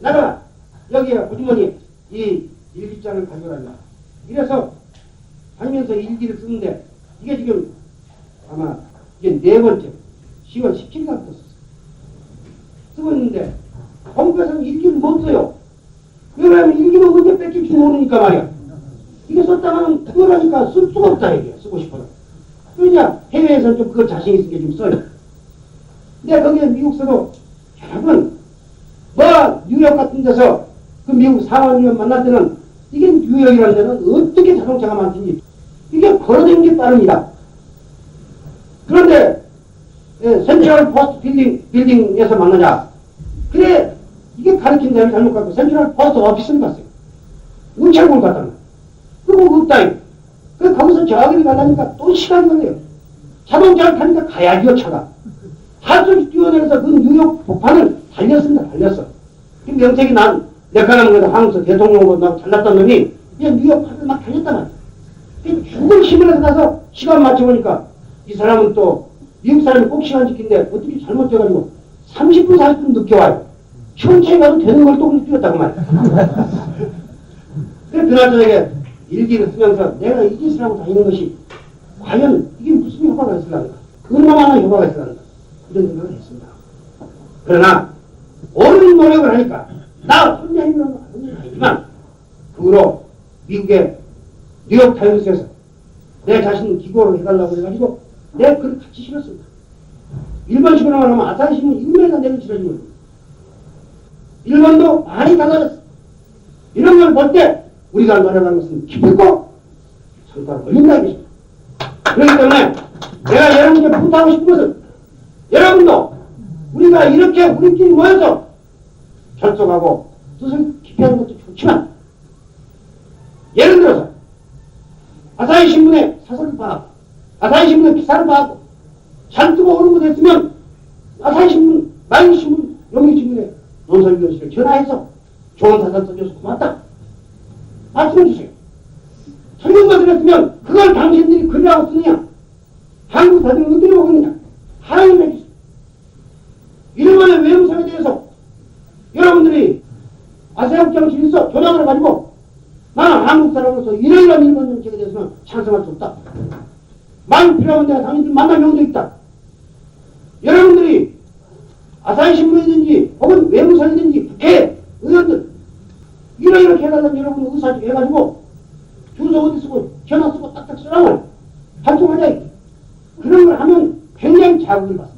나가 여기에 호주머니 이 일기장을 가져간다. 이래서 다니면서 일기를 쓰는데 이게 지금 아마 이게 네 번째 10월 17일부터 썼어. 쓰고 있는데 본부에서는 일기를 못 써요. 왜냐하면 일기는 언제 뺏길지 모르니까 말이야. 이게 썼다가는 그거라니까 쓸 수가 없다 이게 쓰고 싶어도. 그러냐 해외에서는 좀 그걸 자신 있게 좀 써요. 근데 거기에 미국서도 여러분 뭐 뉴욕 같은 데서 그 미국 상원의원 만날 때는 이게 뉴욕이라는 데는 어떻게 자동차가 많든지 이게 걸어다니는 게 빠릅니다. 그런데 예, 센트럴 포스트 빌딩, 빌딩에서 만나자. 그래 이게 가르친 대로 잘못 갖고 센트럴 포스트 오피스를 갔어요. 우체국을 갔다 는 그거 없다. 그 거기서 저기를 가려니까 또 시간이 걸려요. 자동차를 타니까 가야지요 차가. 하수를 뛰어내려서 그 뉴욕 복판을 달렸습니다. 달렸어. 그 명색이 난 레카나무에서 한국서 대통령으로 막 잘났던 놈이 그냥 뉴욕 판을 막 달렸단 말이야. 그 죽을 힘을 내서 가서 시간 맞춰보니까 이 사람은 또 미국 사람이 꼭 시간 지킨데 어떻게 잘못돼가지고 30분 40분 늦게 와요. 천천히 가도 되는 걸 또 뛰었다고 말이야. 그래서 그날 저녁에 일기를 쓰면서 내가 이 짓을 하고 다니는 것이 과연 이게 무슨 효과가 있을까? 얼마나 효과가 있을까? 이런 생각을 했습니다. 그러나 옳은 노력을 하니까 나 혼자 힘으로는 건 아니지만 그 후로 미국의 뉴욕 타임스에서 내 자신을 기고를 해달라고 해가지고 내 글을 같이 실었습니다. 일본식으로 말하면 신문 인매가 내를 실어준 겁니다. 일본도 많이 달라졌어. 이런 걸 볼 때 우리가 노력하는 것은 기쁘고 성과를 올린다 이것입니다. 그렇기 때문에 내가 여러분께 부탁하고 싶은 것은 여러분도 우리가 이렇게 우리끼리 모여서 결속하고 뜻을 기피하는 것도 좋지만 예를 들어서 아사히 신문의 사설을 봐하고 아사히 신문의 기사를 봐하고 잘 뜨고 오는 것 했으면 아사히 신문, 마이 신문, 영미 신문에 논설교실에 전화해서 좋은 사설 써줘서 고맙다. 말씀해 주세요. 설명만 드렸으면 그걸 당신들이 글이라고 쓰느냐? 한국 사람이 어디로 오느냐? 하나님 해주세요. 이러면 외무성에 대해서 여러분들이 아세안 정치에서 조작을 가지고 나는 한국 사람으로서 이러이러한 일본 정책에 대해서는 찬성할 수 없다. 많이 필요하면 내가 당신들 만날 용도 있다. 여러분들이 아사히 신문이든지 혹은 외무성이든지 국회 의원들 이러이렇게 해달라는 여러분 의사 해가지고 주소 어디 쓰고 전화 쓰고 딱딱 쓰라고 활동하자. 그런 걸 하면 굉장히 자극을 받습니다.